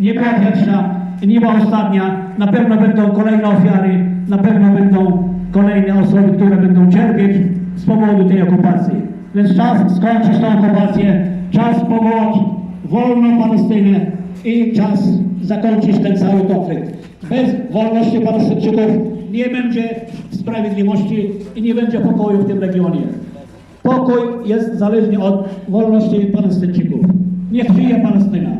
nie była pierwsza i nie była ostatnia. Na pewno będą kolejne ofiary, na pewno będą kolejne osoby, które będą cierpieć z powodu tej okupacji. Więc czas skończyć tę okupację, czas powołać wolną Palestynę i czas zakończyć ten cały konflikt. Bez wolności Palestyńczyków nie będzie sprawiedliwości i nie będzie pokoju w tym regionie. Pokój jest zależny od wolności Palestyńczyków. Niech żyje Palestyna.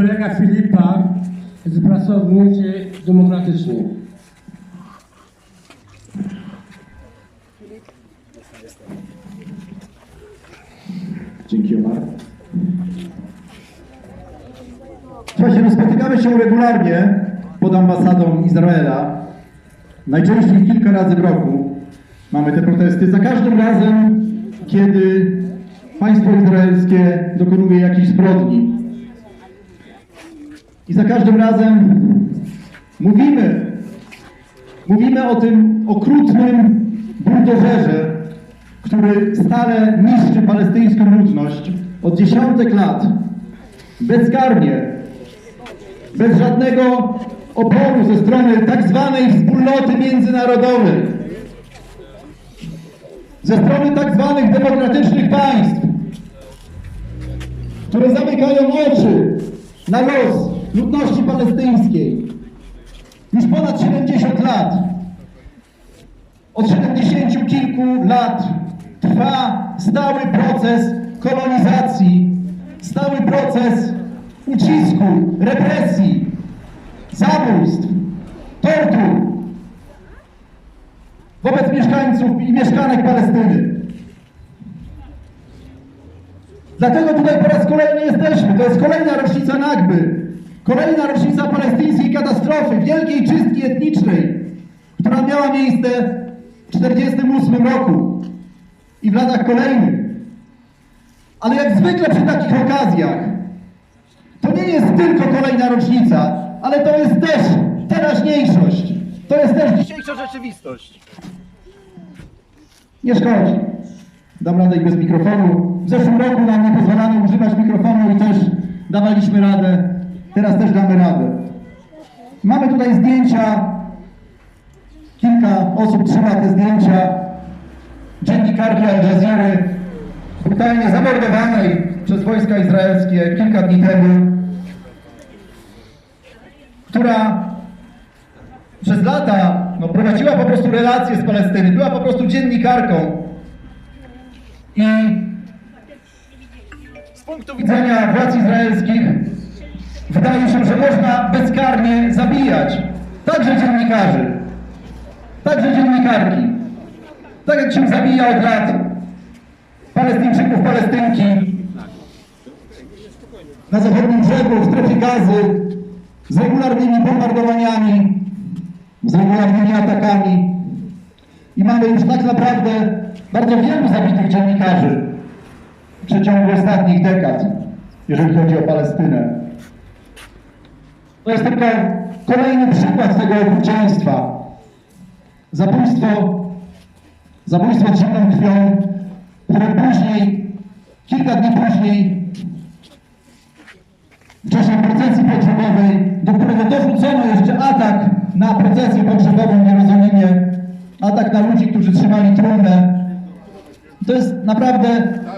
Kolega Filipa z Pracownicy Demokratycznej. Dzięki Omar. Słuchajcie, no spotykamy się regularnie pod ambasadą Izraela. Najczęściej kilka razy w roku mamy te protesty. Za każdym razem, kiedy państwo izraelskie dokonuje jakiejś zbrodni. I za każdym razem mówimy, mówimy o tym okrutnym buldożerze, który stale niszczy palestyńską ludność od dziesiątek lat, bezkarnie, bez żadnego oporu ze strony tak zwanej wspólnoty międzynarodowej, ze strony tak zwanych demokratycznych państw, które zamykają oczy na los ludności palestyńskiej. Już ponad 70 lat od 70 kilku lat trwa stały proces kolonizacji, stały proces ucisku, represji, zabójstw, tortur wobec mieszkańców i mieszkanek Palestyny. Dlatego tutaj po raz kolejny jesteśmy. To jest kolejna rocznica Nagby. Kolejna rocznica palestyńskiej katastrofy, wielkiej czystki etnicznej, która miała miejsce w 1948 roku i w latach kolejnych. Ale jak zwykle przy takich okazjach, to nie jest tylko kolejna rocznica, ale to jest też teraźniejszość. To jest też dzisiejsza rzeczywistość. Nie szkodzi. Dam radę i bez mikrofonu. W zeszłym roku nam nie pozwalano używać mikrofonu i też dawaliśmy radę. Teraz też damy radę. Mamy tutaj zdjęcia. Kilka osób trzyma te zdjęcia. Dziennikarki Al Jazeera brutalnie zamordowanej przez wojska izraelskie kilka dni temu, która przez lata no, prowadziła po prostu relacje z Palestyny, była po prostu dziennikarką. I z punktu widzenia władz izraelskich wydaje się, że można bezkarnie zabijać także dziennikarzy, także dziennikarki. Tak jak się zabija od lat Palestyńczyków, Palestynki na zachodnim brzegu, w strefie gazy z regularnymi bombardowaniami, z regularnymi atakami. I mamy już tak naprawdę bardzo wielu zabitych dziennikarzy w przeciągu ostatnich dekad, jeżeli chodzi o Palestynę. To jest tylko kolejny przykład tego okrucieństwa. Zabójstwo, zabójstwo zimną krwią, które później, kilka dni później, w czasie procesji pogrzebowej, do którego dorzucono jeszcze atak na procesję pogrzebową w Jerozolimie, atak na ludzi, którzy trzymali trumnę. To jest naprawdę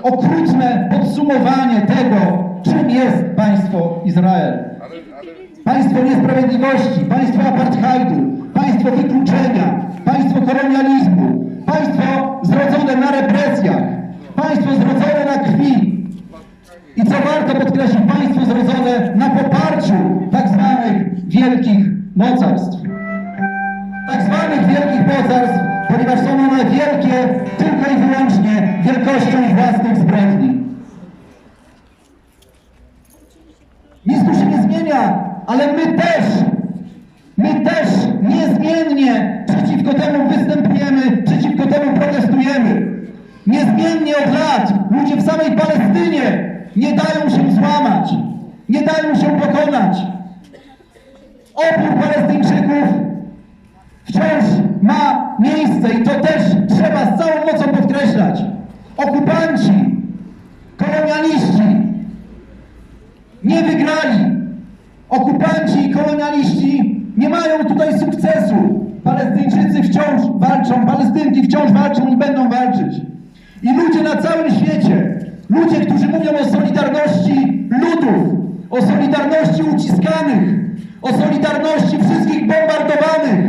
okrutne podsumowanie tego, czym jest państwo Izrael. Państwo niesprawiedliwości, państwo apartheidu, państwo wykluczenia, państwo kolonializmu, państwo zrodzone na represjach, państwo zrodzone na krwi. I co warto podkreślić, państwo zrodzone na poparciu tak zwanych wielkich mocarstw. Tak zwanych wielkich mocarstw, ponieważ są one wielkie tylko i wyłącznie wielkością własnych zbrodni. Nic tu się nie zmienia, ale my też, my też niezmiennie przeciwko temu występujemy, przeciwko temu protestujemy. Niezmiennie od lat ludzie w samej Palestynie nie dają się złamać, nie dają się pokonać. Opór Palestyńczyków wciąż ma miejsce i to też trzeba z całą mocą podkreślać. Okupanci, kolonialiści nie wygrali. Okupanci i kolonialiści nie mają tutaj sukcesu. Palestyńczycy wciąż walczą, Palestynki wciąż walczą i będą walczyć. I ludzie na całym świecie, ludzie, którzy mówią o solidarności ludów, o solidarności uciskanych, o solidarności wszystkich bombardowanych,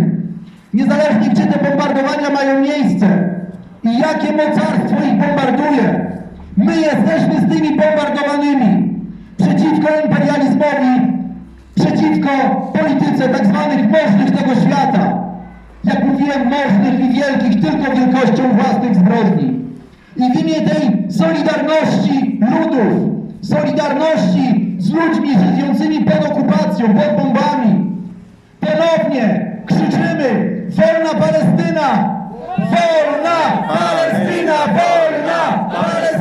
niezależnie gdzie te bombardowania mają miejsce i jakie mocarstwo ich bombarduje. My jesteśmy z tymi bombardowanymi przeciwko imperializmowi, przeciwko polityce tak zwanych możnych tego świata. Jak mówiłem, możnych i wielkich tylko wielkością własnych zbrodni. I w imię tej solidarności ludów, solidarności z ludźmi żyjącymi pod okupacją, pod bombami, ponownie krzyczymy Wolna Palestyna! Wolna Palestyna! Wolna Palestyna!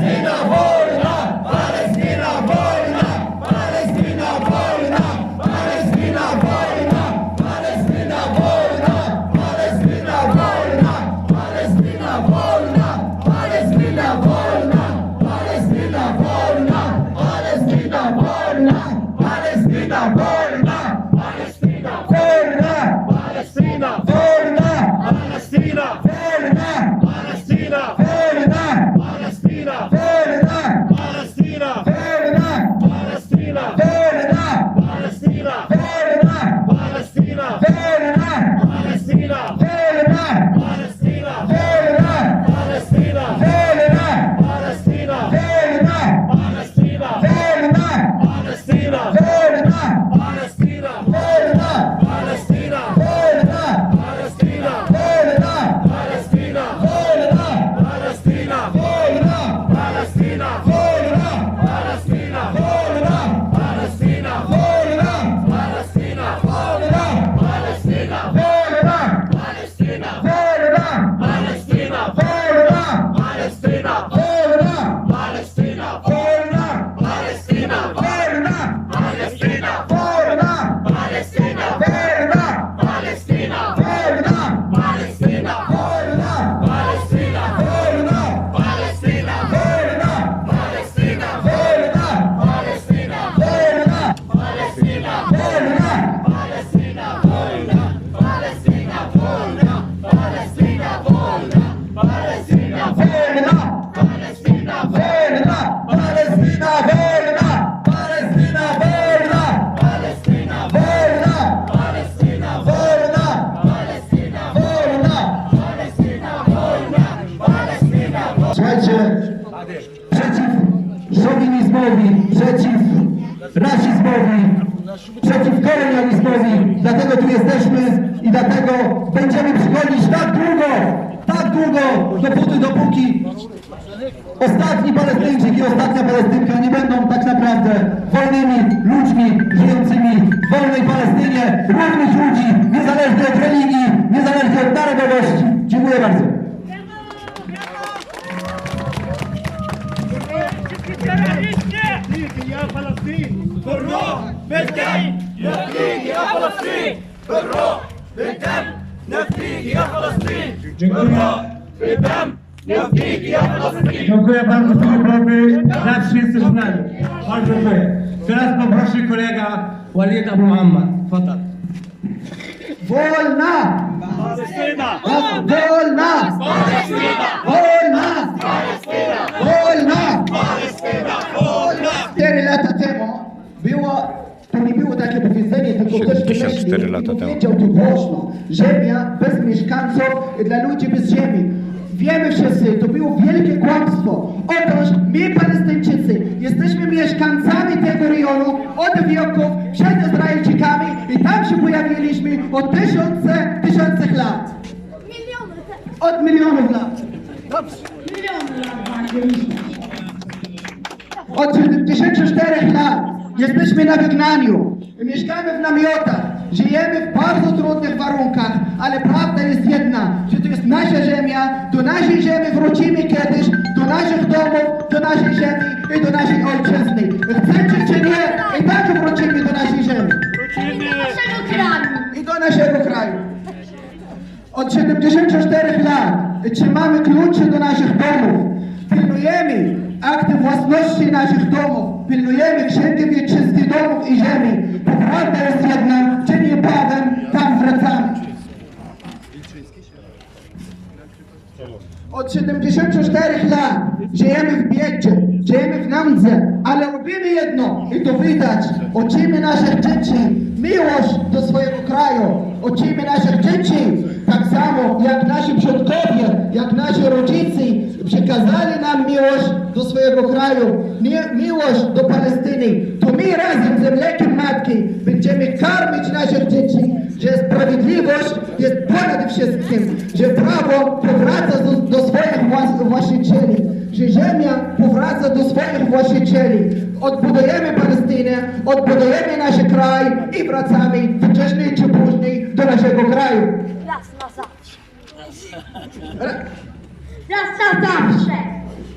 jesteśmy i dlatego będziemy przychodzić tak długo, tak długo, dopóty, dopóki ostatni Palestyńczyk i ostatnia Palestynka nie będą tak naprawdę wolnymi ludźmi żyjącymi w wolnej Palestynie, równych ludzi, niezależnie od religii, niezależnie od narodowości. Dziękuję bardzo. نفديك يا فلسطين بالروح بالدم نفديك يا فلسطين بالروح بالدم نفديك يا فلسطين بالروح بالدم نفديك يا فلسطين Dziękuję bardzo Filipowi, zawsze jesteś z nami. Bardzo dziękuję. Teraz poproszę kolega Walid Abu Muhammad. Fata. Wolna! فلسطين Wolna! Wolna! Wolna! Cztery lata temu było, to nie było takie powiedzenie, tylko ktoś 74 wymyślił lata temu. powiedział to głośno. Ziemia bez mieszkańców dla ludzi bez ziemi. Wiemy wszyscy, to było wielkie kłamstwo. Otóż my Palestyńczycy jesteśmy mieszkańcami tego rejonu od wieków przed Izraelczykami i tam się pojawiliśmy od tysiące, tysiące lat. Miliony, Od milionów lat. miliony lat. Od 74 lat jesteśmy na wygnaniu. Mieszkamy w namiotach. Żyjemy w bardzo trudnych warunkach, ale prawda jest jedna, że to jest nasza ziemia, do naszej ziemi wrócimy kiedyś, do naszych domów, do naszej ziemi i do naszej ojczyzny. Chcecie czy nie, i tak wrócimy do naszej ziemi. Do naszego kraju. i do naszego kraju. Od 74 lat trzymamy klucze do naszych domów. Pilnujemy akty własności naszych domów. Pilnujemy księgi wieczystych domów i ziemi. Bo prawda jest jedna, że niebawem tam wracamy. Od 74 lat żyjemy w biedzie, żyjemy w nędzy, ale robimy jedno i to widać. Uczymy naszych dzieci miłość do swojego kraju. Uczymy naszych dzieci tak samo jak nasi przodkowie, jak nasi rodzice przekazali nam miłość do swojego kraju, mi- miłość do Palestyny. To my razem z mlekiem matki będziemy karmić naszych dzieci, że sprawiedliwość jest ponad wszystkim, że prawo powraca do, do swoich właścicieli, że ziemia powraca do swoich właścicieli. Odbudujemy Palestynę, odbudujemy nasz kraj i wracamy wcześniej czy później do naszego kraju. Raz na zawsze. Raz na zawsze.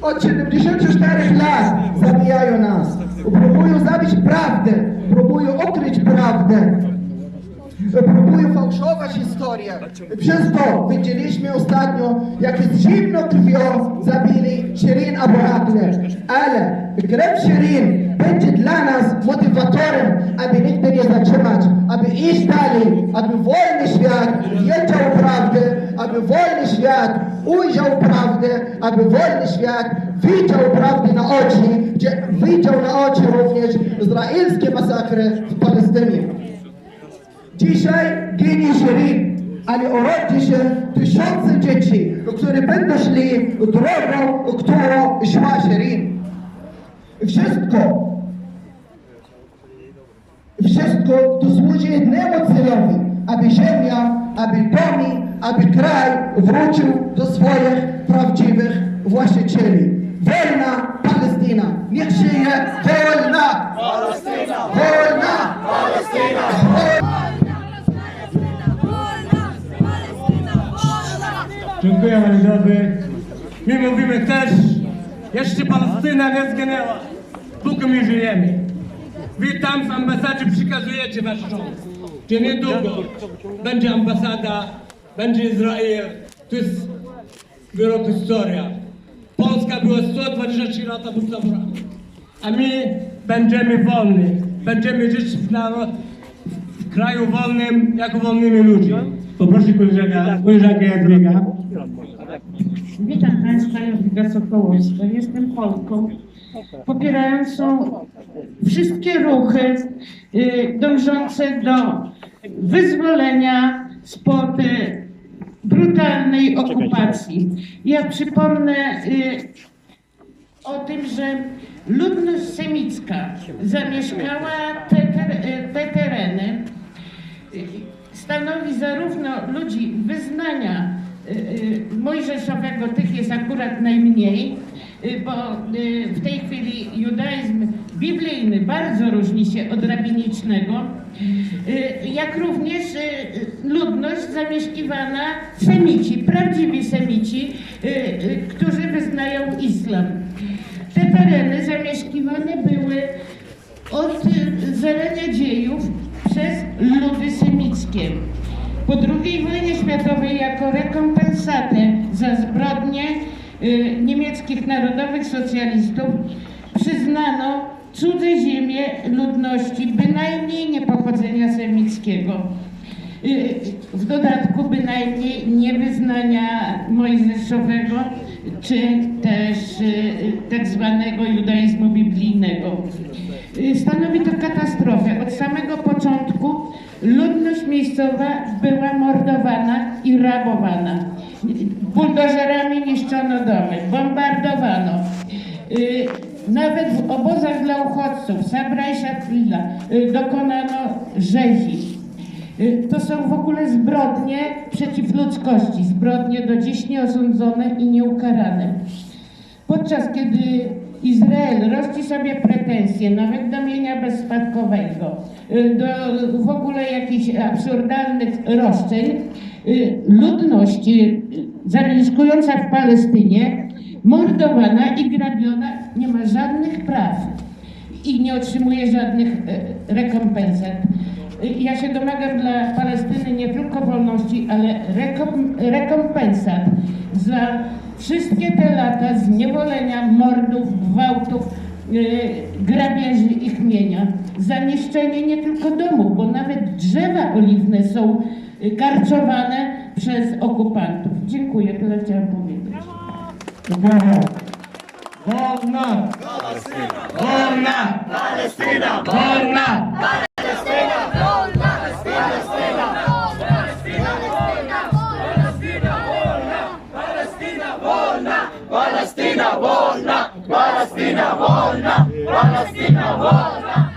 Od 74 lat zabijają nas. Próbują zabić prawdę, próbują ukryć prawdę. Próbują fałszować historię. Przez to widzieliśmy ostatnio, jak z zimną krwią zabili Shirin Abu. Ale krew Shirin będzie dla nas motywatorem, aby nigdy nie zatrzymać, aby iść dalej, aby wolny świat wiedział prawdę, aby wolny świat ujrzał prawdę, aby wolny świat widział prawdę na oczy, gdzie widział na oczy również izraelskie masakry w Palestynie. Dzisiaj ginie Shirin, ale urodzi się tysiące dzieci, które będą szli drogą, którą szła Shirin. Wszystko, wszystko to służy jednemu celowi, aby ziemia, aby domy, aby kraj wrócił do swoich prawdziwych właścicieli. Wolna Palestyna, niech żyje wolna! Palestyna! Wolna! Dziękuję moi drodzy. My mówimy też, jeszcze Palestyna nie zginęła, póki my żyjemy. Wy tam w ambasadzie przekazujecie wasz rząd, że niedługo będzie ambasada, będzie Izrael. To jest wyrok historia. Polska była 123 lata pod a my będziemy wolni. Będziemy żyć w, narod, w kraju wolnym, jako wolnymi ludźmi. Poproszę koleżanka, koleżankę Jadwiga. Witam Państwa, Jadwiga Sokołowska. Jestem Polką popierającą wszystkie ruchy y, dążące do wyzwolenia spod brutalnej okupacji. Ja przypomnę y, o tym, że ludność semicka zamieszkała te, y, te tereny stanowi zarówno ludzi wyznania mojżeszowego, tych jest akurat najmniej, y, bo y, w tej chwili judaizm biblijny bardzo różni się od rabinicznego, y, jak również y, y, ludność zamieszkiwana semici, prawdziwi semici, y, y, którzy wyznają islam. Te tereny zamieszkiwane były od y, zarania dziejów przez ludy semickie. Po II wojnie światowej jako rekompensatę za zbrodnie y, niemieckich narodowych socjalistów przyznano cudze ziemie ludności bynajmniej nie pochodzenia semickiego. Y, W dodatku bynajmniej nie wyznania mojżeszowego, czy też y, tak zwanego judaizmu biblijnego. Stanowi to katastrofę. Od samego początku miejscowa była mordowana i rabowana. Buldożerami niszczono domy, bombardowano. Y, Nawet w obozach dla uchodźców, Sabra i Szatlila, y, dokonano rzezi. Y, To są w ogóle zbrodnie przeciw ludzkości, zbrodnie do dziś nieosądzone i nieukarane. Podczas kiedy Izrael rości sobie pretensje nawet do mienia bezspadkowego, y, do w ogóle jakichś absurdalnych roszczeń, y, ludność y, zamieszkująca w Palestynie, mordowana i grabiona, nie ma żadnych praw i nie otrzymuje żadnych e, rekompensat. y, ja się domagam dla Palestyny nie tylko wolności, ale rekom, rekompensat za wszystkie te lata zniewolenia, mordów, gwałtów, y, grabieży ich mienia, za niszczenie nie tylko domów, bo nawet drzewa oliwne są y, karczowane przez okupantów. Dziękuję, tyle chciałam powiedzieć. Dziękuję. Wolna! Wolna! Wolna! Wolna! Palestyna wolna! Palestyna wolna!